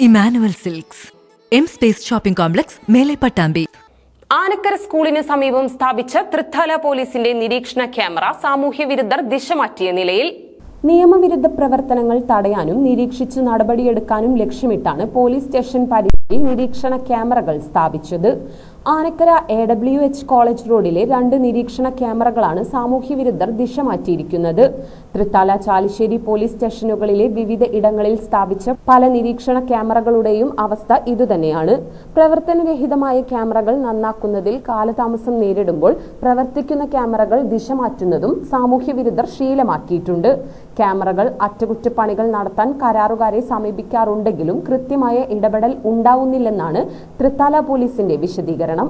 Emmanuel silks. M space shopping complex മേലെ പട്ടാമ്പി ആനക്കര സ്കൂളിന് സമീപം സ്ഥാപിച്ച തൃത്താല പോലീസിന്റെ നിരീക്ഷണ ക്യാമറ സാമൂഹ്യ വിരുദ്ധർ ദിശ മാറ്റിയ നിലയിൽ നിയമവിരുദ്ധ പ്രവർത്തനങ്ങൾ തടയാനും നിരീക്ഷിച്ച് നടപടിയെടുക്കാനും ലക്ഷ്യമിട്ടാണ് പോലീസ് സ്റ്റേഷൻ പരിധിയിൽ നിരീക്ഷണ ക്യാമറകൾ സ്ഥാപിച്ചത്. Anakkara A W H college റോഡിലെ രണ്ട് നിരീക്ഷണ ക്യാമറകളാണ് സാമൂഹ്യ വിരുദ്ധർ ദിശ മാറ്റിയിരിക്കുന്നത്. തൃത്താല ചാലിശ്ശേരി പോലീസ് സ്റ്റേഷനുകളിലെ വിവിധ ഇടങ്ങളിൽ സ്ഥാപിച്ച പല നിരീക്ഷണ ക്യാമറകളുടെയും അവസ്ഥ ഇതുതന്നെയാണ്. പ്രവർത്തനരഹിതമായ ക്യാമറകൾ നന്നാക്കുന്നതിൽ കാലതാമസം നേരിടുമ്പോൾ പ്രവർത്തിക്കുന്ന ക്യാമറകൾ ദിശ മാറ്റുന്നതും സാമൂഹ്യ വിരുദ്ധർ ശീലമാക്കിയിട്ടുണ്ട്. ക്യാമറകൾ അറ്റകുറ്റപ്പണികൾ നടത്താൻ കരാറുകാരെ സമീപിക്കാറുണ്ടെങ്കിലും കൃത്യമായ ഇടപെടൽ ഉണ്ടാവുന്നില്ലെന്നാണ് തൃത്താല പോലീസിന്റെ വിശദീകരണം.